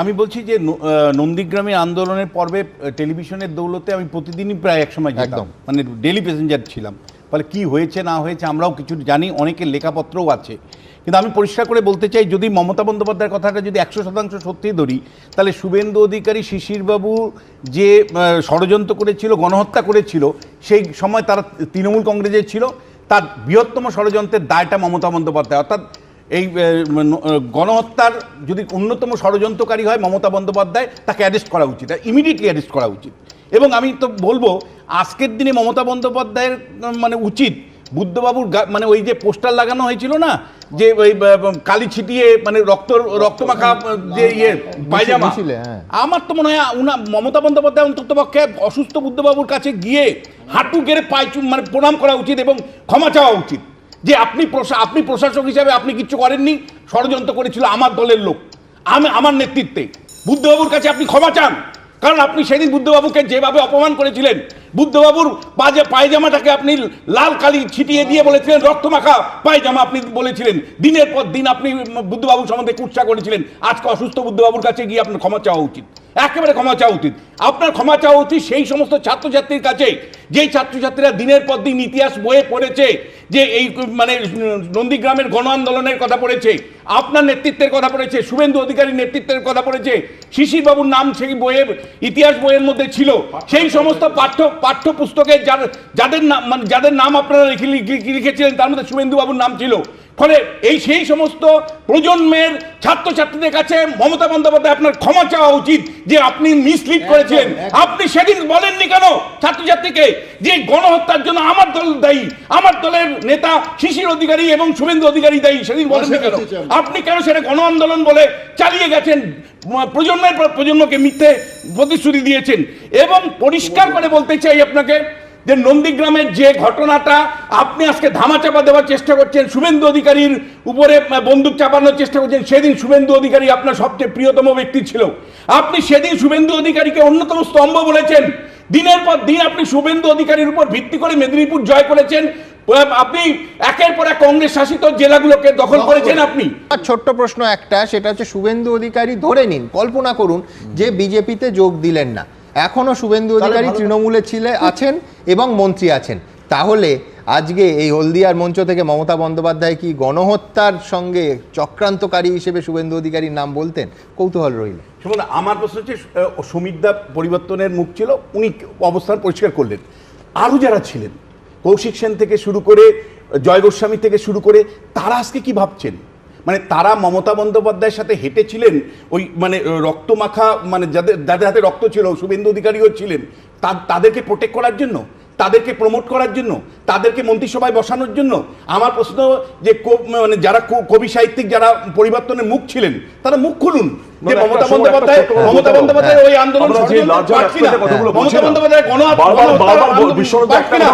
আমি বলছি যে নন্দীগ্রামে আন্দোলনের পর্বে টেলিভিশনের দৌলতে আমি প্রতিদিনই প্রায় একসময় যেতাম। একদম। মানে ডেলি প্যাসেঞ্জার ছিলাম। ফলে কি হয়েছে না হয়েছে আমরাও কিছু জানি অনেকের লেখাপত্রও আছে। কিন্তু আমি পরিষ্কার করে বলতে চাই যদি মমতা বন্দ্যোপাধ্যায়ের কথাটা যদি একশো শতাংশ সত্যি ধরি তাহলে শুভেন্দু অধিকারী শিশিরবাবু যে ষড়যন্ত্র করেছিল গণহত্যা করেছিল সেই সময় তারা তৃণমূল কংগ্রেসের ছিল তার বৃহত্তম ষড়যন্ত্রের দায়টা মমতা বন্দ্যোপাধ্যায়। অর্থাৎ এই গণহত্যার যদি অন্যতম ষড়যন্ত্রকারী হয় মমতা বন্দ্যোপাধ্যায় তাকে অ্যারেস্ট করা উচিত ইমিডিয়েটলি অ্যারেস্ট করা উচিত। এবং আমি তো বলব আজকের দিনে মমতা বন্দ্যোপাধ্যায়ের মানে উচিত বুদ্ধবাবুর গা- মানে ওই যে পোস্টার লাগানো হয়েছিল না যে ওই কালি ছিটিয়ে মানে রক্ত রক্তমাখা যে ইয়ে পায়জামা। হ্যাঁ। আমার তো মনে হয় উনা মমতা বন্দ্যোপাধ্যায় অন্তত পক্ষে অসুস্থ বুদ্ধবাবুর কাছে গিয়ে হাঁটু গেড়ে পায়ে মানে প্রণাম করা উচিত এবং ক্ষমা চাওয়া উচিত। যে আপনি আপনি প্রশাসক হিসাবে আপনি কিচ্ছু করেননি, ষড়যন্ত্র করেছিল আমার দলের লোক। আমি, আমার নেতৃত্বে। বুদ্ধবাবুর কাছে আপনি ক্ষমা চান। কারণ আপনি সেদিন বুদ্ধবাবুকে যেভাবে অপমান করেছিলেন, বুদ্ধবাবুর পাজা, পায়জামাটাকে আপনি লাল কালি ছিটিয়ে দিয়ে বলেছিলেন, রক্তমাখা পায়জামা আপনি বলেছিলেন। দিনের পর দিন আপনি বুদ্ধবাবু সম্বন্ধে কুৎসা করেছিলেন। আজকে অসুস্থ বুদ্ধবাবুর কাছে গিয়ে আপনার ক্ষমা চাওয়া উচিত। একেবারে ক্ষমা চাওয়া উচিত। আপনার ক্ষমা চাওয়া উচিত সেই সমস্ত ছাত্রছাত্রীর কাছে। যেই ছাত্রছাত্রীরা দিনের পর দিন ইতিহাস বইয়ে পড়েছে যে এই মানে নন্দীগ্রামের গণ আন্দোলনের কথা পড়েছে, আপনার নেতৃত্বের কথা পড়েছে, শুভেন্দু অধিকারীর নেতৃত্বের কথা পড়েছে, শিশিরবাবুর নাম সেই বইয়ের, ইতিহাস বইয়ের মধ্যে ছিল। সেই সমস্ত পাঠ্য পাঠ্য পুস্তকে যার- যাদের নাম মানে যাদের নাম আপনারা লিখে, লিখে- লিখেছিলেন, তার মধ্যে শুভেন্দুবাবুর নাম ছিল। ফলে এই সেই সমস্ত প্রজন্মের ছাত্রছাত্রীদের কাছে মমতা বন্দ্যোপাধ্যায় আপনার ক্ষমা চাওয়া উচিত যে আপনি মিসলিড করেছেন আপনি সেদিন বলেননি কেন ছাত্রছাত্রীকে যে গণহত্যার জন্য আমার দল দায়ী আমার দলের নেতা শিশির অধিকারী এবং শুভেন্দু অধিকারী দায়ী সেদিন বলেননি কেন? আপনি কেন সেটা গণ আন্দোলন বলে চালিয়ে গেছেন? প্রজন্মের পর প্রজন্মকে মিথ্যে প্রতিশ্রুতি দিয়েছেন। এবং পরিষ্কার করে বলতে চাই আপনাকে যে নন্দীগ্রামের যে ঘটনাটা আপনি আজকে ধামাচাপা দেওয়ার চেষ্টা করছেন শুভেন্দু অধিকারীর উপরে বন্দুক চাপানোর চেষ্টা করছেন সেদিন শুভেন্দু অধিকারী আপনার সবচেয়ে প্রিয়তম ব্যক্তি ছিল। আপনি সেদিন শুভেন্দু অধিকারীকে অন্যতম স্তম্ভ বলেছেন। দিনের পর দিন আপনি শুভেন্দু অধিকারীর উপর ভিত্তি করে মেদিনীপুর জয় করেছেন। আপনি একের পর এক কংগ্রেস শাসিত জেলাগুলোকে দখল করেছেন। আপনি। আর ছোট্ট প্রশ্ন একটা সেটা হচ্ছে শুভেন্দু অধিকারী ধরে নিন কল্পনা করুন যে বিজেপিতে যোগ দিলেন না। এখনও শুভেন্দু অধিকারী তৃণমূলে ছিলে আছেন এবং মন্ত্রী আছেন। তাহলে আজকে এই হলদিয়ার মঞ্চ থেকে মমতা বন্দ্যোপাধ্যায় কি গণহত্যার সঙ্গে চক্রান্তকারী হিসেবে শুভেন্দু অধিকারীর নাম বলতেন? কৌতূহল রইল। শুনুন আমার প্রশ্ন হচ্ছে সুমিতদা পরিবর্তনের মুখ ছিল উনি অবস্থান পরিষ্কার করলেন। আরও যারা ছিলেন কৌশিক সেন থেকে শুরু করে জয় গোস্বামী থেকে শুরু করে তারা আজকে কি ভাবছেন? মানে তারা মমতা বন্দ্যোপাধ্যায়ের সাথে হেঁটেছিলেন, ওই মানে রক্তমাখা মানে যাদের যাদের হাতে রক্ত ছিল, শুভেন্দু অধিকারীও ছিলেন তাদেরকে প্রোটেক্ট করার জন্য? তাদেরকে প্রমোট করার জন্য তাদেরকে মন্ত্রিসভায় বসানোর জন্য আমার প্রশ্ন যে মানে যারা কবি সাহিত্যিক যারা পরিবর্তনের মুখ ছিলেন তারা মুখ খুলুন যে মানে মমতা বন্দ্যোপাধ্যায় মমতা বন্দ্যোপাধ্যায় ওই আন্দোলন মমতা বন্দ্যোপাধ্যায়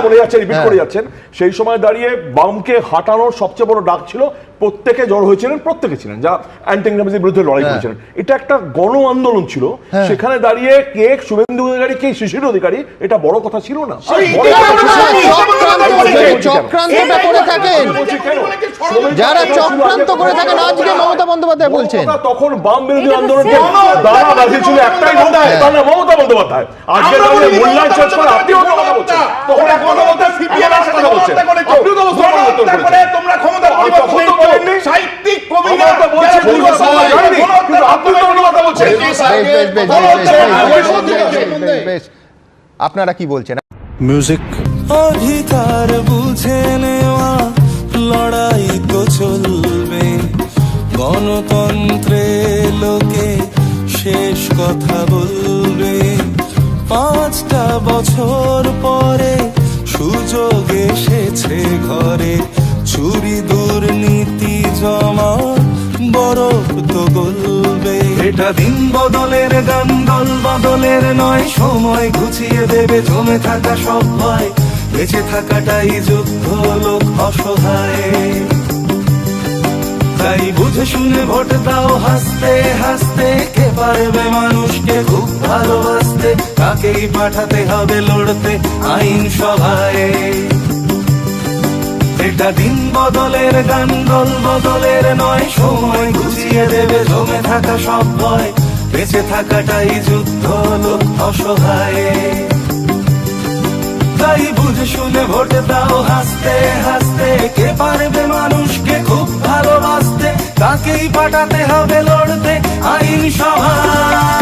বলে যাচ্ছেন রিপিট হ্যাঁ। করে যাচ্ছেন। সেই সময় দাঁড়িয়ে বামকে হাঁটানোর সবচেয়ে বড় ডাক ছিল প্রত্যেকে জড় হয়েছিলেন প্রত্যেকে ছিলেন যা অ্যান্টি বিরুদ্ধে লড়াই হ্যাঁ। করেছিলেন। এটা একটা গণ আন্দোলন ছিল। সেখানে দাঁড়িয়ে কে শুভেন্দু অধিকারী কে শিশির অধিকারী এটা বড় কথা ছিল না। চক্রান্ত করে থাকেন। যারা চক্রান্ত করে থাকেন আজকে মমতা বন্দ্যোপাধ্যায় বলছেন। তখন বাম বিরোধী আন্দোলনকে বাঁধিয়েছিল একটাই হ্যাঁ। মমতা বন্দ্যোপাধ্যায়। আজকে আমরা মূল্যায়ন শেষ করে আপনিও তো কথা বলছেন। তখন এক কথা বলতে সিপিএম এর কথা বলছেন। আপনিও তো অবস্থা পরিবর্তন গণহত্যা করে করেছেন তোমরা ক্ষমতা পরিবর্তন তখন তো করেছ। বলেননি। সাহিত্যিক কবিরা আমরা তো বলছি যারা পরিবর্তন পরিবর্তন করা যায়নি, গণহত্যার কিন্তু আপনি তো অন্য কথা বলছেন। বেশ, বেশ বেশ বেশ বেশ, বেশ, গণহত্যা- বেশ, গণহত্যা- বেশ, বেশ, বেশ। আপনারা কি বলছেন? মিউজিক অধিকার বুঝে নেওয়া, লড়াই তো চলবে। গণতন্ত্রে লোকে শেষ কথা বলবে। পাঁচটা বছর পরে সুযোগ এসেছে ঘরে। চুরি দুর্নীতি জমা বরফ তো গলবে। এটা দিন বদলের গান, দল বদলের নয়, সময় ঘুচিয়ে দেবে জমে থাকা সব ভয়। বেঁচে থাকাটাই যুদ্ধ, লোক অসহায়। তাই বুঝে শুনে ভোট দাও, হাসতে হাসতে, কে পারবে মানুষকে খুব ভালোবাসতে? কাকেই পাঠাতে হবে লড়তে আইন সভায়? এটা দিন বদলের গান, দল বদলের নয়, সময় গুছিয়ে দেবে জমে থাকা সব ভয়। বেঁচে থাকাটাই যুদ্ধ, লোক অসহায়। তাই বুঝে শুনে ভোটে দাও, হাসতে হাসতে। কে পারবে মানুষকে খুব ভালোবাসতে? তাকেই পাঠাতে হবে লড়তে আইন সভা